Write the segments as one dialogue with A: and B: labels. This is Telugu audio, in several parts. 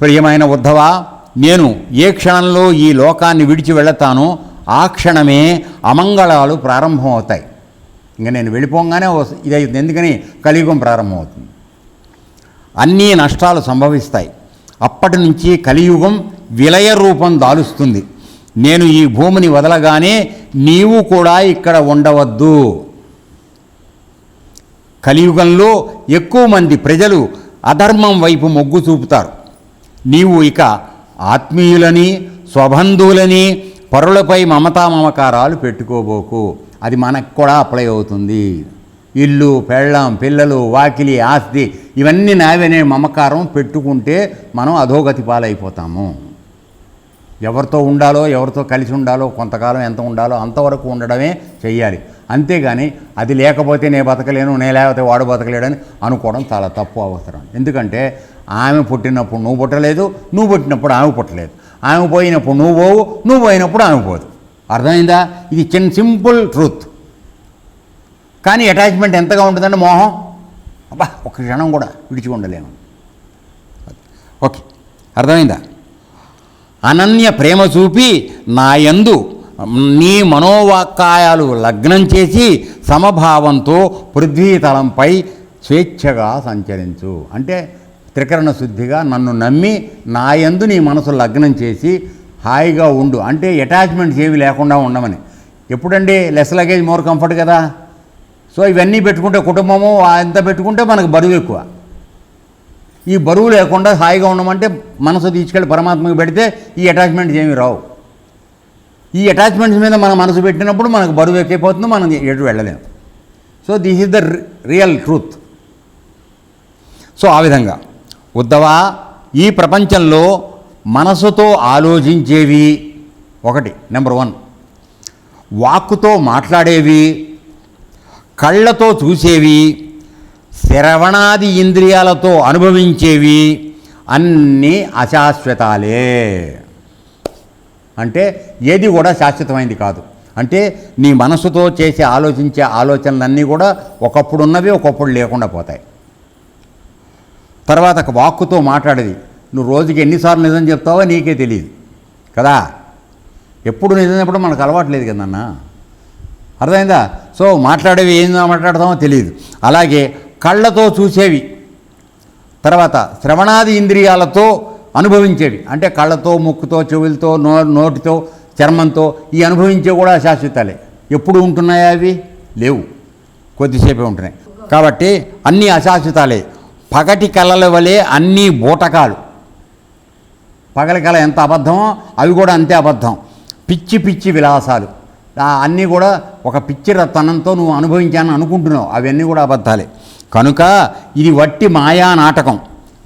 A: ప్రియమైన ఉద్ధవ నేను ఏ క్షణంలో ఈ లోకాన్ని విడిచి వెళతానో ఆ క్షణమే అమంగళాలు ప్రారంభమవుతాయి. ఇంకా నేను వెళ్ళిపోగానే ఇది ఎందుకని? కలియుగం ప్రారంభమవుతుంది. అన్నీ నష్టాలు సంభవిస్తాయి. అప్పటి నుంచి కలియుగం విలయ రూపం దాలుస్తుంది. నేను ఈ భూమిని వదలగానే నీవు కూడా ఇక్కడ ఉండవద్దు. కలియుగంలో ఎక్కువ మంది ప్రజలు అధర్మం వైపు మొగ్గు చూపుతారు. నీవు ఇక ఆత్మీయులని స్వబంధువులని పరులపై మమతా మమకారాలు పెట్టుకోబోకు. అది మనకు కూడా అప్లై అవుతుంది. ఇల్లు పెళ్ళాం పిల్లలు వాకిలి ఆస్తి ఇవన్నీ నావనే మమకారం పెట్టుకుంటే మనం అధోగతి పాలైపోతాము. ఎవరితో ఉండాలో ఎవరితో కలిసి ఉండాలో కొంతకాలం ఎంత ఉండాలో అంతవరకు ఉండడమే చెయ్యాలి. అంతేగాని అది లేకపోతే నేను బతకలేను నేను లేకపోతే వాడు బతకలేడని అనుకోవడం చాలా తప్పు అవసరం. ఎందుకంటే ఆమె పుట్టినప్పుడు నువ్వు పుట్టలేదు నువ్వు పుట్టినప్పుడు ఆమె పుట్టలేదు. ఆమె పోయినప్పుడు నువ్వు పోవు నువ్వు పోయినప్పుడు ఆమె పోదు. అర్థమైందా? ఇది చిన్న సింపుల్ ట్రూత్. కానీ అటాచ్మెంట్ ఎంతగా ఉంటుందండి మోహం? అబ్బా ఒక క్షణం కూడా విడిచి ఉండలేము. ఓకే అర్థమైందా? అనన్య ప్రేమ చూపి నాయందు నీ మనోవాక్కాయాలు లగ్నం చేసి సమభావంతో పృథ్వీతలంపై స్వేచ్ఛగా సంచరించు. అంటే త్రికరణ శుద్ధిగా నన్ను నమ్మి నాయందు నీ మనసు లగ్నం చేసి హాయిగా ఉండు. అంటే అటాచ్మెంట్స్ ఏవి లేకుండా ఉండమని. ఎప్పుడండి లెస్ లగేజ్ మోర్ కంఫర్ట్ కదా? సో ఇవన్నీ పెట్టుకుంటే కుటుంబము ఎంత పెట్టుకుంటే మనకు బరువు ఎక్కువ. ఈ బరువు లేకుండా హాయిగా ఉండమంటే మనసు తీసుకెళ్ళి పరమాత్మకు పెడితే ఈ అటాచ్మెంట్స్ ఏమి రావు. ఈ అటాచ్మెంట్స్ మీద మన మనసు పెట్టినప్పుడు మనకు బరువు ఎక్కిపోతుంది మనం ఎటు వెళ్ళలేము. So this is the real truth so ఆ విధంగా. ఉద్దవా ఈ ప్రపంచంలో మనసుతో ఆలోచించేవి ఒకటి నెంబర్ వన్. వాక్కుతో మాట్లాడేవి కళ్ళతో చూసేవి శ్రవణాది ఇంద్రియాలతో అనుభవించేవి అన్నీ అశాశ్వతాలే. అంటే ఏది కూడా శాశ్వతమైంది కాదు. అంటే నీ మనసుతో చేసే ఆలోచించే ఆలోచనలన్నీ కూడా ఒకప్పుడు ఉన్నవి ఒకప్పుడు లేకుండా పోతాయి. తర్వాత ఒక వాక్కుతో మాట్లాడేది నువ్వు రోజుకి ఎన్నిసార్లు నిజం చెప్తావో నీకే తెలియదు కదా? ఎప్పుడు నిజం చెప్పడం మనకు అలవాట్లేదు కదన్నా అర్థమైందా? సో మాట్లాడేవి ఏం మాట్లాడతామో తెలియదు అలాగే కళ్ళతో చూసేవి తర్వాత శ్రవణాది ఇంద్రియాలతో అనుభవించేవి. అంటే కళ్ళతో ముక్కుతో చెవులతో నో నోటితో చర్మంతో ఈ అనుభవించే కూడా శాశ్వతాలే. ఎప్పుడు ఉంటున్నాయా అవి? లేవు. కొద్దిసేపే ఉంటున్నాయి. కాబట్టి అన్నీ అశాశ్వతాలే. పగటి కళల వలె అన్నీ బూటకాలు. పగలి కళ ఎంత అబద్ధమో అవి కూడా అంతే అబద్ధం. పిచ్చి పిచ్చి విలాసాలు. అన్నీ కూడా ఒక పిచ్చి రతనంతో నువ్వు అనుభవించాను అనుకుంటున్నావు. అవన్నీ కూడా అబద్ధాలే. కనుక ఇది వట్టి మాయా నాటకం.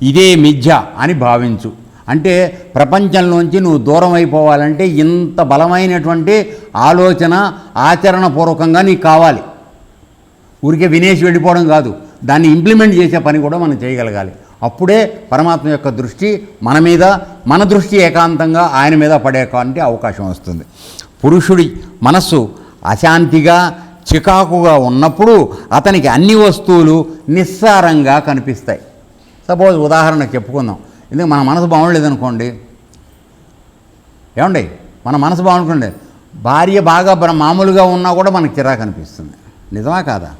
A: ఇదే మిథ్య అని భావించు. అంటే ప్రపంచంలోంచి నువ్వు దూరం అయిపోవాలంటే ఇంత బలమైనటువంటి ఆలోచన ఆచరణపూర్వకంగా నీకు కావాలి. ఊరికే వినేసి వెళ్ళిపోవడం కాదు. దాన్ని ఇంప్లిమెంట్ చేసే పని కూడా మనం చేయగలగాలి. అప్పుడే పరమాత్మ యొక్క దృష్టి మన మీద మన దృష్టి ఏకాంతంగా ఆయన మీద పడేటువంటి అవకాశం వస్తుంది. పురుషుడి మనస్సు అశాంతిగా చికాకుగా ఉన్నప్పుడు అతనికి అన్ని వస్తువులు నిస్సారంగా కనిపిస్తాయి. సపోజ్ ఉదాహరణకు చెప్పుకుందాం. ఎందుకు మన మనసు బాగుండలేదనుకోండి? ఏమండి? మన మనసు బాగుంటుండే. భార్య బాగా మామూలుగా ఉన్నా కూడా మనకు చిరాకు అనిపిస్తుంది. నిజమా కాదా?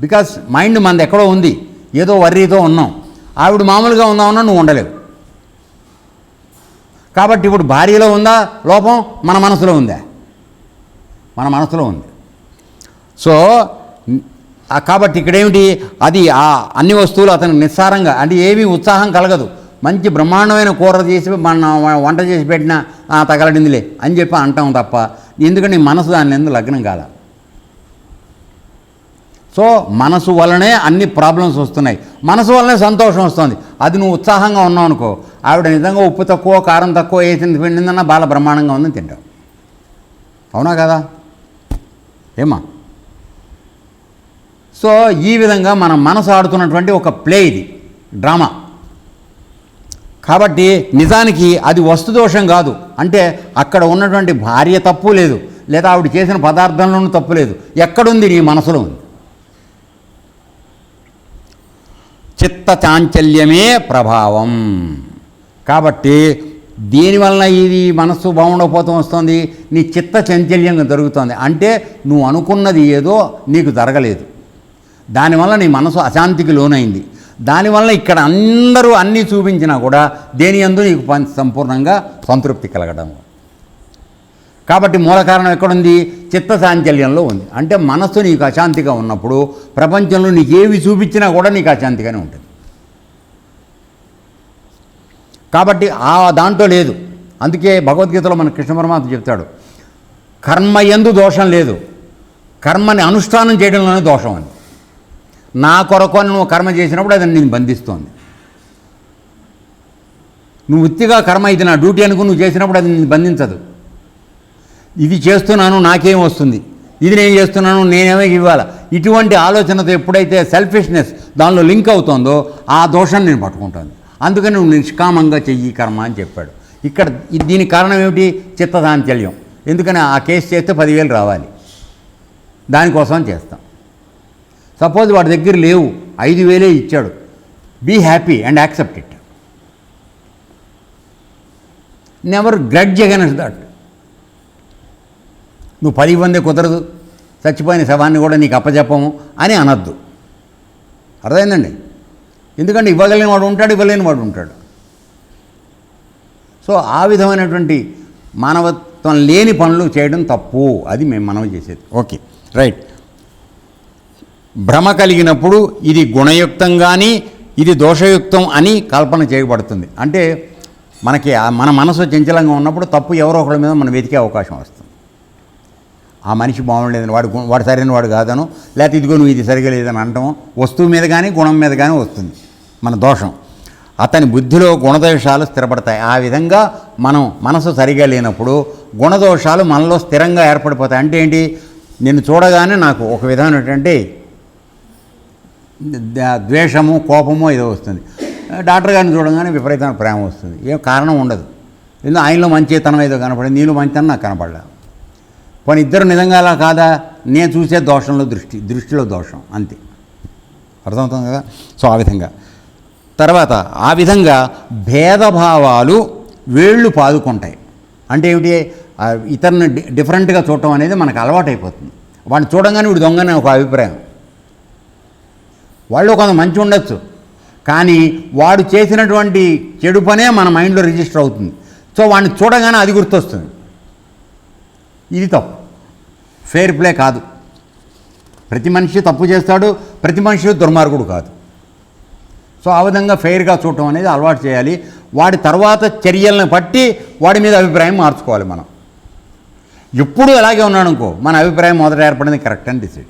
A: బికాస్ మైండ్ మనది ఎక్కడో ఉంది. ఏదో వర్రీతో ఉన్నాం. ఆవిడ మామూలుగా ఉందామన్నా నువ్వు ఉండలేవు. కాబట్టి ఇప్పుడు భార్యలో ఉందా? లోపం మన మనసులో ఉందా? మన మనసులో ఉంది. సో కాబట్టి ఇక్కడేమిటి? అది ఆ అన్ని వస్తువులు అతనికి నిస్సారంగా అంటే ఏమీ ఉత్సాహం కలగదు. మంచి బ్రహ్మాండమైన కూర చేసి మన వంట చేసి పెట్టినా తగలడిందిలే అని చెప్పి అంటాం తప్ప ఎందుకంటే నీ మనసు దాని ఎందుకు లగ్నం కాదా? సో మనసు వలనే అన్ని ప్రాబ్లమ్స్ వస్తున్నాయి. మనసు వలనే సంతోషం వస్తుంది. అది నువ్వు ఉత్సాహంగా ఉన్నావు అనుకో. ఆవిడ నిజంగా ఉప్పు తక్కువ కారం తక్కువ వేసింది పిండిందన్నా బాల బ్రహ్మాండంగా ఉందని తింటావు. అవునా కదా? ఏమా సో ఈ విధంగా మన మనసు ఆడుతున్నటువంటి ఒక ప్లే ఇది డ్రామా. కాబట్టి నిజానికి అది వస్తుదోషం కాదు. అంటే అక్కడ ఉన్నటువంటి భార్య తప్పు లేదు. లేదా ఆవిడ చేసిన పదార్థంలోనూ తప్పు లేదు. ఎక్కడుంది నీ మనసులో ఉంది? చిత్త చాంచల్యమే ప్రభావం. కాబట్టి దీనివలన ఇది మనస్సు బాగుండకపోతూ వస్తుంది నీ చిత్త చాంచల్యం జరుగుతుంది. అంటే నువ్వు అనుకున్నది ఏదో నీకు జరగలేదు. దానివల్ల నీ మనసు అశాంతికి లోనైంది. దానివల్ల ఇక్కడ అందరూ అన్నీ చూపించినా కూడా దేని అందు నీకు సంపూర్ణంగా సంతృప్తి కలగడం. కాబట్టి మూల కారణం ఎక్కడుంది? చిత్తశాంచల్యంలో ఉంది. అంటే మనస్సు నీకు అశాంతిగా ఉన్నప్పుడు ప్రపంచంలో నీకు ఏవి చూపించినా కూడా నీకు అశాంతిగానే ఉంటుంది. కాబట్టి ఆ దాంట్లో లేదు. అందుకే భగవద్గీతలో మన కృష్ణ పరమాత్మ చెప్తాడు కర్మ ఎందు దోషం లేదు. కర్మని అనుష్ఠానం చేయడంలోనే దోషం అని నా కొరకు నువ్వు కర్మ చేసినప్పుడు అది నేను బంధిస్తోంది. నువ్వు ఉత్తిగా కర్మ ఇది నా డ్యూటీ అనుకుని నువ్వు చేసినప్పుడు అది నేను బంధించదు. ఇది చేస్తున్నాను నాకేం వస్తుంది? ఇది నేను చేస్తున్నాను నేనేమో ఇవ్వాలి? ఇటువంటి ఆలోచనతో ఎప్పుడైతే సెల్ఫిష్నెస్ దానిలో లింక్ అవుతుందో ఆ దోషాన్ని నేను పట్టుకుంటాను. అందుకని నువ్వు నిష్కామంగా చెయ్యి కర్మ అని చెప్పాడు. ఇక్కడ దీని దీనికి కారణం ఏమిటి? చిత్తదాంచల్యం ఎందుకని ఆ కేసు చేస్తే పదివేలు రావాలి. దానికోసం చేస్తాం. సపోజ్ వాడి దగ్గర లేవు ఐదు వేలే ఇచ్చాడు. Be happy and accept it never grudge against that నువ్వు పది ఇవ్వందే కుదరదు. చచ్చిపోయిన శవాన్ని కూడా నీకు అప్పచెప్పము అని అనద్దు. అర్థమైందండి? ఎందుకంటే ఇవ్వగలిగిన వాడు ఉంటాడు ఇవ్వలేని వాడు ఉంటాడు. సో ఆ విధమైనటువంటి మానవత్వం లేని పనులు చేయడం తప్పు. అది మేము మనం చేసేది. ఓకే. రైట్. భ్రమ కలిగినప్పుడు ఇది గుణయుక్తం కానీ ఇది దోషయుక్తం అని కల్పన చేయబడుతుంది. అంటే మనకి మన మనసు చంచలంగా ఉన్నప్పుడు తప్పు ఎవరో ఒకరి మీద మనం వెతికే అవకాశం వస్తుంది. ఆ మనిషి బాగుండలేదని వాడు వాడు సరైన వాడు కాదను. లేకపోతే ఇదిగో నువ్వు ఇది సరిగా లేదని అనటం వస్తువు మీద కానీ గుణం మీద కానీ వస్తుంది మన దోషం. అతని బుద్ధిలో గుణదోషాలు స్థిరపడతాయి. ఆ విధంగా మనం మనసు సరిగా లేనప్పుడు గుణదోషాలు మనలో స్థిరంగా ఏర్పడిపోతాయి. అంటే ఏంటి? నిన్ను చూడగానే నాకు ఒక విధానం ఏంటంటే ద్వేషము కోపము ఏదో వస్తుంది. డాక్టర్ గారిని చూడగానే విపరీతమైన ప్రేమ వస్తుంది. ఏ కారణం ఉండదు. ఎందుకు ఆయనలో మంచితనం ఏదో కనపడింది నీలో మంచితనం నాకు కనపడలేదు. పోనీ ఇద్దరు నిజంగా అలా కాదా? నేను చూసే దోషంలో దృష్టి దృష్టిలో దోషం అంతే. అర్థమవుతుంది కదా? సో ఆ విధంగా. తర్వాత ఆ విధంగా భేదభావాలు వేళ్ళు పాదుకుంటాయి. అంటే ఏమిటి? ఇతరుని డి- డిఫరెంట్గా చూడటం అనేది మనకు అలవాటైపోతుంది. వాడిని చూడంగానే వీడు దొంగనే ఒక అభిప్రాయం. వాళ్ళు కొంత మంచి ఉండొచ్చు. కానీ వాడు చేసినటువంటి చెడు పనే మన మైండ్లో రిజిస్టర్ అవుతుంది. సో వాడిని చూడగానే అది గుర్తొస్తుంది. ఇది తప్పు. ఫెయిర్ ప్లే కాదు. ప్రతి మనిషి తప్పు చేస్తాడు ప్రతి మనిషి దుర్మార్గుడు కాదు. సో ఆ విధంగా ఫెయిర్గా చూడటం అనేది అలవాటు చేయాలి. వాడి తర్వాత చర్యలను బట్టి వాడి మీద అభిప్రాయం మార్చుకోవాలి మనం. ఎప్పుడు అలాగే ఉన్నాడు అనుకో మన అభిప్రాయం మొదట ఏర్పడింది కరెక్ట్ అని డిసైడ్